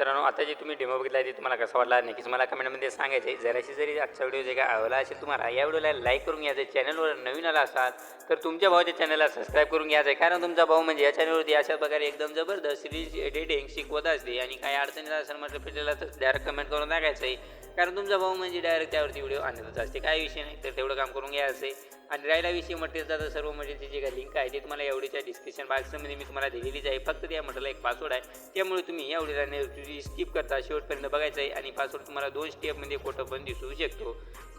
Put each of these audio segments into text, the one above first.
मित्रांनो आता जे तुम्ही डेमो बघितला ते तुम्हाला कसा वाटला? नक्कीच मला कमेंटमध्ये सांगायचं आहे जराशी जरी आजचा व्हिडिओ जे काय आवडला असेल तुम्हाला या व्हिडिओला लाईक करून घ्यायचं आहे चॅनलवर नवीन आला असाल तर तुमच्या भावाच्या चॅनलला सबस्क्राईब करून घ्यायचं आहे कारण तुमचा भाऊ म्हणजे या चॅनलवरती अशा प्रकारे एकदम जबरदस्त सिरीज एडिटिंग शिकवत असते आणि काही अडचणी असेल म्हटलं फिरलेला तर डायरेक्ट कमेंट करून टाकायचं आहे कारण तुमचा भाऊ म्हणजे डायरेक्ट त्यावरती व्हिडिओ आणतच असते. काय विषय नाही तर तेवढं काम करून घ्यायचं आहे आणि राहिला विषय मटेरियलचा तर सर्व मटेरियलची जे काही लिंक आहे ती तुम्हाला एवढीच्या डिस्क्रिप्शन बॉक्समध्ये मी तुम्हाला दिलेलीच आहे. फक्त त्या मटेरियलला एक पासवर्ड आहे. त्यामुळे तुम्ही या व्हिडिओला स्किप करता. शेवटपर्यंत बघायचं आहे आणि पासवर्ड तुम्हाला दोन स्टेपमध्ये फोटो पण दिसू शकतो.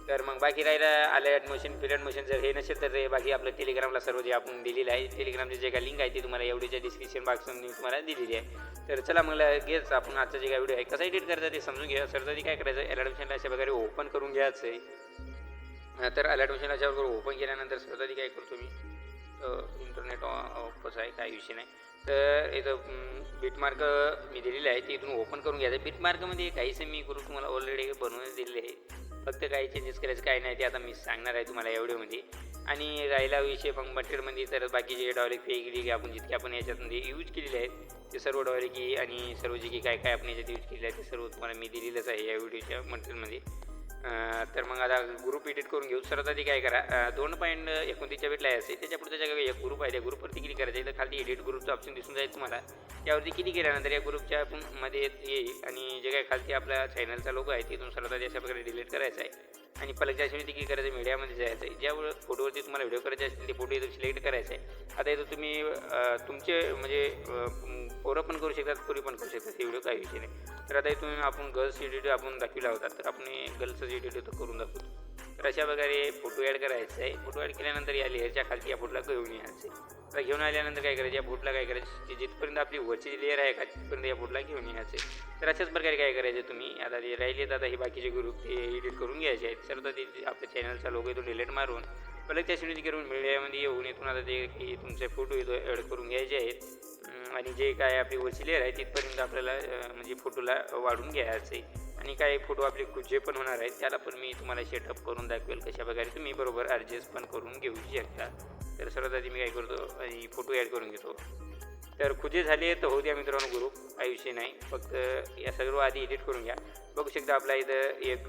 तर मग बाकी राहिला आलं ॲडमिशन फ्री ॲडमिशन जर हे नसेल तर बाकी आपलं टेलिग्रामला सर्व जे आपण दिलेलं आहे टेलिग्रामचे जे काही लिंक आहे ते तुम्हाला एवढीच्या डिस्क्रिप्शन बॉक्समध्ये मी तुम्हाला दिलेली आहे. तर चला मग लगेच आपण आजचा जे काही व्हिडिओ आहे कसा एडिट करायचा ते समजून घ्या. सर काय करायचं ॲडमिशनला अशा प्रकारे ओपन करून घ्यायचं आहे. तर अलर्ट मशीन अशाबरोबर ओपन केल्यानंतर स्वतःची काय करतो मी? इंटरनेट ऑफच आहे काही विषय नाही. तर इथं बीटमार्क मी दिलेलं आहे ते इथून ओपन करून घ्यायचं. बीटमार्कमध्ये काहीच मी करून तुम्हाला ऑलरेडी बनवून दिलेले आहे. फक्त काही चेंजेस करायचं काय नाही ते आता मी सांगणार आहे तुम्हाला एवढ्यामध्ये आणि राहिला विषय मग मटेरियलमध्ये तर बाकीचे डॉयरेक्ट फेकली की आपण जितके आपण याच्यातमध्ये यूज केलेले आहेत ते सर्व डॉयरेकी आणि सर्व जे की काय काय आपण याच्यात यूज केलेले आहे ते सर्व तुम्हाला मी दिलेलंच आहे या व्हिडिओच्या मटेरियलमध्ये तर मग आता ग्रुप एडिट करून घेऊ. सर्वात आधी काय करा. दोन पॉईंट एकोणतीसच्या भेटला असेल त्याच्या पुढे त्याच्या एक ग्रुप आहे. त्या ग्रुपवरती क्लिक करायचं. इथं खाली एडिट ग्रुपचं ऑप्शन दिसून जाईल तुम्हाला. त्यावरती क्लिक केल्यानंतर या ग्रुपच्या आपण मध्ये येत- येईल. आणि जे काय खालती आपल्या चॅनलचा लोगो आहे तिथून सर्वात आधी अशा प्रकारे डिलीट करायचा आहे. आणि पलकच्या ते की करायचं मीडियामध्ये जायचं आहे. ज्या फोटोवरती तुम्हाला व्हिडिओ करायचे असतील ते फोटो इथं सिलेक्ट करायचे आहे. आता इथं तुम्ही तुमचे म्हणजे पोरं पण करू शकतात पुरी पण करू शकतात. हे व्हिडिओ काही विषय नाही. तर आता इथून आपण गर्ल्स एडिट आपण दाखविला होता तर आपण गर्ल्सचं एडिट तर करून दाखवतो तर अशा प्रकारे फोटो ॲड करायचा आहे. फोटो ॲड केल्यानंतर या लेअरच्या खालती या फोटोला घेऊन यायचं आहे. आता घेऊन आल्यानंतर काय करायचं? या बोटला काय करायचं? की जिथपर्यंत आपली वरची लेअर आहे का तिथपर्यंत या बोटला घेऊन यायचं तर अशाच प्रकारे काय करायचं तुम्ही? आता जे राहिलेत आता हे बाकीचे ग्रुप ते एडिट करून घ्यायचे आहेत. सर्व ते आपल्या चॅनलचा लोक येतो डिलीट मारून. पहिले त्या श्रेणी करून मीडियामध्ये येऊन इथून आता ते की तुमचे फोटो येतो ॲड करून घ्यायचे आहेत. आणि जे काय आपली वरची लेअर आहे तिथपर्यंत आपल्याला म्हणजे फोटोला वाढून घ्यायचं आणि काही फोटो आपले जे पण होणार आहेत त्याला पण मी तुम्हाला सेटअप करून दाखवेल. कशा प्रकारे तुम्ही बरोबर ॲडजस्ट पण करून घेऊ शकता. तर सर्वात आधी मी काय करतो आणि फोटो ॲड करून घेतो. तर खुजे झाले तर होऊ द्या मित्रांनो ग्रुप काही विषय नाही. फक्त या सर्व आधी एडिट करून घ्या. बघू शकता आपला इथं एक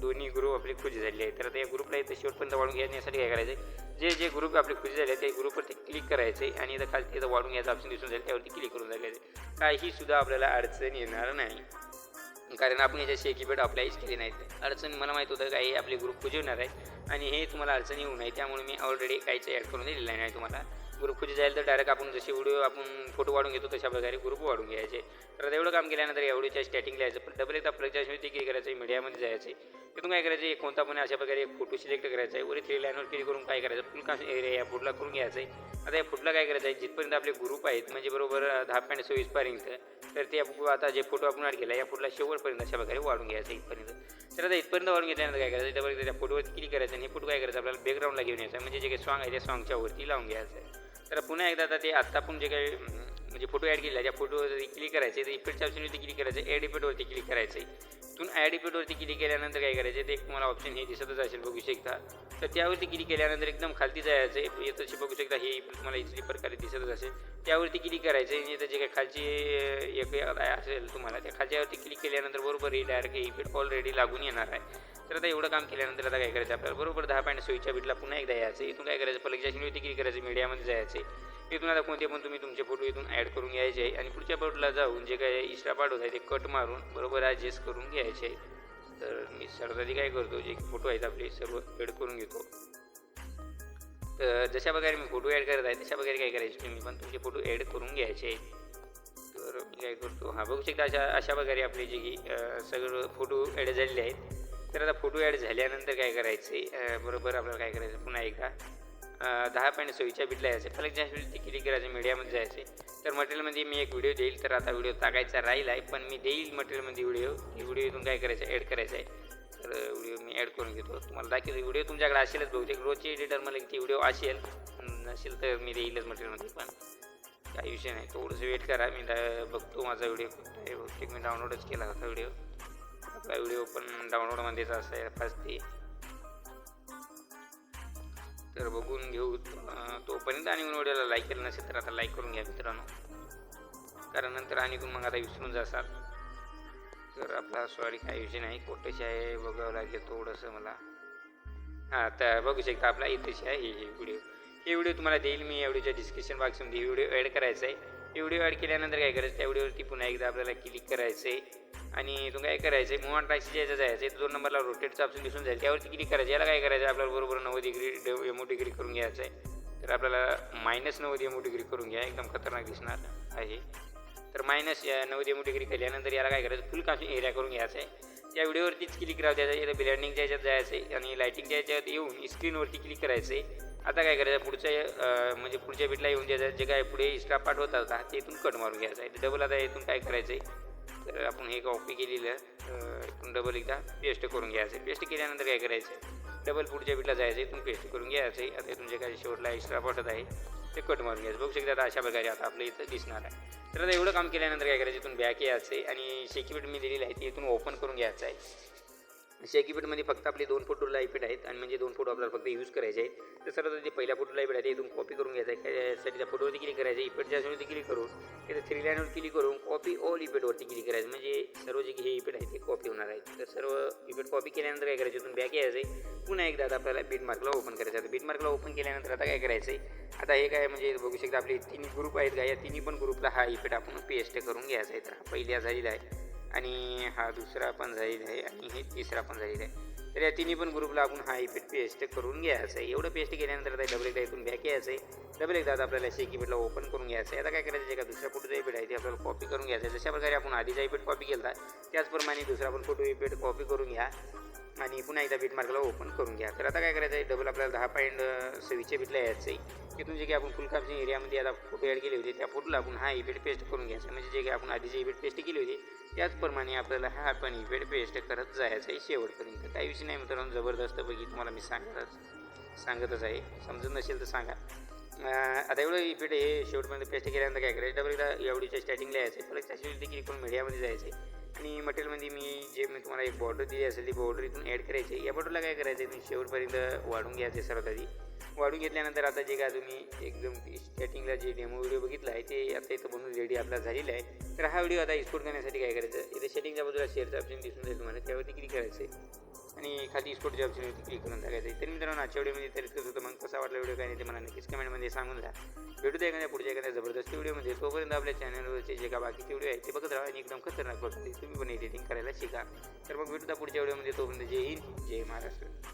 दोन्ही ग्रुप आपले खुजे झाले आहेत. तर आता या ग्रुपला इथं शेवटपर्यंत वाढून घेण्यासाठी काय करायचं आहे जे जे ग्रुप आपले खुजे झाले त्या ग्रुपवरती क्लिक करायचे आणि इथं खाली इथं वाढून घ्यायचं ऑप्शन दिसून जाईल त्यावरती क्लिक करून जायचं काहीसुद्धा आपल्याला अडचण येणार नाही. कारण आपण याच्याशी एकीपेट अप्लायच केली नाहीत अडचण मला माहीत होतं काही आपले ग्रुप पुजवणार आहे आणि हे तुम्हाला अडचण येऊ नये. त्यामुळे मी ऑलरेडी काहीच ॲड करून दिलेलं नाही तुम्हाला. ग्रुपची जाईल तर डायरेक्ट आपण जसे व्हिडिओ आपण फोटो वाढून घेतो तशा प्रकारे ग्रुप वाढून घ्यायचे. तर एवढं काम केल्यानंतर एवढीच्या स्टार्टिंग लिहायचं पण डबल एकदा प्लगच्या ते क्लिक करायचं? मीडियामध्ये जायचं. तिथून काय करायचं? एक कोणता पण अशा प्रकारे एक फोटो सिलेक्ट करायचा आहे. वरी थ्री लाईनवर क्लिक करून काय करायचं? फुल का एरिया या फुटला करून घ्यायचं आहे. आता या फुटला काय करायचं आहे? जिथपर्यंत आपले ग्रुप आहेत म्हणजे बरोबर दहा पॉईंट सव्वीस पर्यंत तर ते आता जे फोटो आपण ॲड केला या फुटला शेवटपर्यंत अशा प्रकारे वाढून घ्यायचं इथपर्यंत. तर आता इथपर्यंत वाढून घेतल्यानंतर काय करायचं? त्यावर त्या फोटोवर क्लिक करायचं आणि हे फोटो काय करायचं? आपल्याला बॅकग्राऊंडला घेऊन यायचं म्हणजे जे काही सॉंग आहे त्या सॉंगच्या वरती लावून घ्यायचं आहे. तर पुन्हा एकदा आता ते आत्ता आपण जे काही म्हणजे फोटो ॲड केला त्या फोटोवरती क्लिक करायचे तर इफेक्टच्या ऑप्शनवरती क्लिक करायचं ॲड इफेक्टवरती क्लिक करायचं. तिथून ॲड इफेक्टवरती क्लिक केल्यानंतर काय करायचं? ते एक तुम्हाला ऑप्शन हे दिसतच असेल बघू शकता. तर त्यावरती क्लिक केल्यानंतर एकदम खालती जायचं आहे. तशी बघू शकता हे तुम्हाला इथली प्रकारे दिसतच असेल. त्यावरती क्लिक करायचं आणि इथं जे काही खालची एक असेल तुम्हाला त्या खालच्यावरती क्लिक केल्यानंतर बरोबर हे डायरेक्ट इफेक्ट ऑलरेडी लागून येणार आहे. तर आता एवढं काम केल्यानंतर आता काय करायचं? आपल्याला बरोबर दहा पॉईंट सोयीच्या बीटला पुन्हा एकदा यायचं इथून काय करायचं? पलकच्या शिनवरती क्लिक करायचं मीडियामध्ये जायचं तिथून आता कोणते पण तुम्ही तुमचे फोटो इथून ॲड करून घ्यायचे आहे आणि पुढच्या फोटोला जाऊन जे काय इस्टा पाठवत आहे ते कट मारून बरोबर ॲडजस्ट करून घ्यायचे. आहे तर मी सर्वात आधी काय करतो जे फोटो आहेत आपले सर्व ॲड करून घेतो. तर जशा प्रकारे मी फोटो ॲड करत आहे तशा प्रकारे काय करायचे तुम्ही पण तुमचे फोटो ॲड करून घ्यायचे. तर मी काय करतो हां बघू शकता अशा अशा प्रकारे आपले जे की सगळं फोटो ॲड झालेले आहेत. तर आता फोटो ॲड झाल्यानंतर काय करायचे आहे बरोबर आपल्याला काय करायचं पुन्हा एकदा. दहा पॉईंट सोयीच्या बिटला यायचं. फलक जास्त ते क्लिक करायचं मीडियामध्ये जायचे. तर मटेरियलमध्ये मी एक व्हिडिओ देईल तर आता व्हिडिओ टाकायचा राहील आहे पण मी देईल मटेरियलमध्ये व्हिडिओ. व्हिडिओ इथून काय करायचं ॲड करायचं आहे तर व्हिडिओ मी ॲड करून घेतो. तुम्हाला दाखवतो व्हिडिओ तुमच्याकडे असेलच बहुतेक. रोजची एडिटर मला ती व्हिडिओ असेल नसेल तर मी देईलच मटेरियलमध्ये पण काही विषय नाही. थोडंसं वेट करा मी दा- बघतो माझा व्हिडिओ कुठे बहुतेक मी डाउनलोडच केला होता व्हिडिओ. आपला व्हिडिओ पण डाउनलोडमध्येच असाय फर्स्ट ते तर बघून घेऊ. तोपर्यंत आणि व्हिडिओला लाईक केलं नसेल तर आता लाईक करून घ्या मित्रांनो. कारण नंतर आणि मग आता विसरून जासाल. तर आपला सॉरी काय विषय नाही. कोटेशी आहे बघावं लागेल थोडंसं मला. हां तर बघू शकता आपला इथेशी आहे हे व्हिडिओ हे व्हिडिओ तुम्हाला देईल मी या व्हिडिओच्या डिस्क्रिप्शन बॉक्समध्ये हे व्हिडिओ ॲड करायचा आहे व्हिडिओ ॲड केल्यानंतर काय करायचं? त्या व्हिडिओवरती पुन्हा एकदा आपल्याला क्लिक करायचं आहे आणि तुम्ही काय करायचं आहे मुवान टाक्सी यायचं जायचं आहे दोन नंबरला रोटेटचं ऑप्शन दिसून जाईल. त्यावरती क्लिक करायचं. याला काय करायचं? आहे आपल्याला बरोबर नव्वद डिग्री एमओ डिग्री करून घ्यायचं आहे तर आपल्याला मायनस नव्वद एमओ डिग्री करून घ्या. एकदम खतरनाक दिसणार आहे. तर मायनस नव्वद एमओ डिग्री केल्यानंतर याला काय करायचं? फुल कास्ट एरिया करून घ्यायचं आहे त्या व्हिडिओवरतीच क्लिक राहू द्यायचं याला ब्लँडिंगच्या याच्यात जायचं आहे आणि लाईटिंगच्या याच्यात येऊन स्क्रीनवरती क्लिक करायचं आहे आता काय करायचं पुढच्या म्हणजे पुढच्या बीटला येऊन द्यायचं जे काय पुढे स्टाफ पाठवत होता ते इथून कट मारून घ्यायचं आहे. डबल आता इथून काय करायचं आहे तर आपण हे कॉपी केलेलं इथून डबल एकदा पेस्ट करून घ्यायचं आहे. पेस्ट केल्यानंतर काय करायचं आहे डबल पुढच्या बीटला जायचं इथून पेस्ट करून घ्यायचं आहे. आता इथून जे काय शेवटला एक्स्ट्रा पाठवत आहे ते कट मारून घ्यायचं बघू शकता आता अशा प्रकारे आता आपल्या इथं दिसणार आहे. तर आता एवढं काम केल्यानंतर काय करायचं इथून बॅक यायचं आहे आणि शेकीपीठ मी दिलेलं आहे ते इथून ओपन करून घ्यायचं आहे. शेकीपीठमध्ये फक्त आपले दोन फोटो लाईपीठ आहेत आणि म्हणजे दोन फोटो आपल्याला फक्त यूज करायचे आहेत. तर सर्व जे पहिल्या फोटो लाईपीठ आहे ते इथून कॉपी करून घ्यायचं आहे. त्यासाठी त्या फोटोवरती क्लिक करायचं इफेक्टच्या वरती क्लिक करून तिथे थ्री लाईनवर क्लिक करून कॉपी ऑल इफेक्टवरती क्लिक करायचं. म्हणजे सर्व जे हे इफेक्ट आहे ते कॉपी होणार आहेत तर सर्व इफेक्ट कॉपी केल्यानंतर काय करायचं? इथून बॅक यायचं आहे. पुन्हा एकदा आता आपल्याला बीट मार्कला ओपन करायचं आहे. बीट मार्कला ओपन केल्यानंतर आता काय करायचं आहे? आता हे काय म्हणजे बघू शकता आपले तिन्ही ग्रुप आहेत का? या तिन्ही पण ग्रुपला हा इफेक्ट आपण पेस्ट करून घ्यायचा आहे. तर हा पहिल्या झालेला आहे. आणि हा दुसरा पण झालेला आहे आणि हे तिसरा पण झालेला आहे. तर या तिन्ही पण ग्रुपला आपण हा इफेक्ट पेस्ट करून घ्यायचं आहे. एवढं पेस्ट केल्यानंतर आता डबल एकदा इथून बॅक यायचं आहे. डबल एकदा आता आपल्याला शेकी पेटला ओपन करून घ्यायचं आहे. आता काय करायचं आहे का दुसरा फोटोचा इफेक्ट आहे ते आपल्याला कॉपी करून घ्यायचं आहे. जशा प्रकारे आपण आधीचा इफेक्ट कॉपी केला त्याचप्रमाणे दुसरा पण फोटो इफेक्ट कॉपी करून घ्या आणि पुन्हा एकदा बीट मार्कला ओपन करून घ्या. तर आता काय करायचं आहे डबल आपल्याला दहा पॉईंट सव्वीसच्या बीटला यायचं आहे. तिथून जे काही आपण फुल एरियामध्ये आता फोटो ॲड केले होते. त्या फोटोला आपण हा इफेक्ट पेस्ट करून घ्यायचा. म्हणजे जे काही आपण आधीचे इफेक्ट पेस्ट केले होते त्याचप्रमाणे आपल्याला हा पण इफेक्ट पेस्ट करत जायचं आहे शेवटपर्यंत. काही विषय नाही मित्रांनो जबरदस्त बघी तुम्हाला मी सांगतच सांगतच आहे. समजत नसेल तर सांगा. आता एवढं इफेक्ट हे शेवटपर्यंत पेस्ट केल्यानंतर काय करायचं? डबल एकदा एवढीच्या स्टार्टिंगला यायचं आहे परत त्याची देखील इकडून मीडियामध्ये जायचं आहे आणि मटेरियलमध्ये मी जे मी तुम्हाला एक बॉर्डर दिली असेल ती बॉर्डर इथून ॲड करायची आहे. या बॉर्डरला काय करायचं आहे इथून शेवटपर्यंत वाढून घ्यायचं आहे सर्वात आधी. वाढून घेतल्यानंतर आता जे काय तुम्ही एकदम स्टार्टिंगला जे डेमो व्हिडिओ बघितला आहे ते आता इथं बनून रेडी आपला झालेला आहे. तर हा व्हिडिओ आता एक्सपोर्ट करण्यासाठी काय करायचं? इथे सेटिंगच्या बाजूला शेअरचा ऑप्शन दिसून जाईल तुम्हाला. त्यावरती क्लिक करायचं आहे आणि खाली एक्सपोर्टच्या ऑप्शनवरती क्लिक करून टाकायचं आहे तर मित्रांनो आजच्या व्हिडिओमध्ये तर इतकंच होतं. मग कसा वाटला व्हिडिओ काय नाही ते मला नक्कीच कमेंटमध्ये सांगून द्या. भेटू द्या एखाद्या पुढच्या एखाद्या जबरदस्त व्हिडिओमध्ये तोपर्यंत आपल्या चॅनलवरचे जे का बाकीचे व्हिडिओ आहेत ते बघत राहा आणि एकदम खतरनाक पडतात तुम्ही पण एडिटिंग करायला शिका. तर मग भेटू द्या पुढच्या व्हिडिओमध्ये तोपर्यंत जय हिंद जय महाराष्ट्र.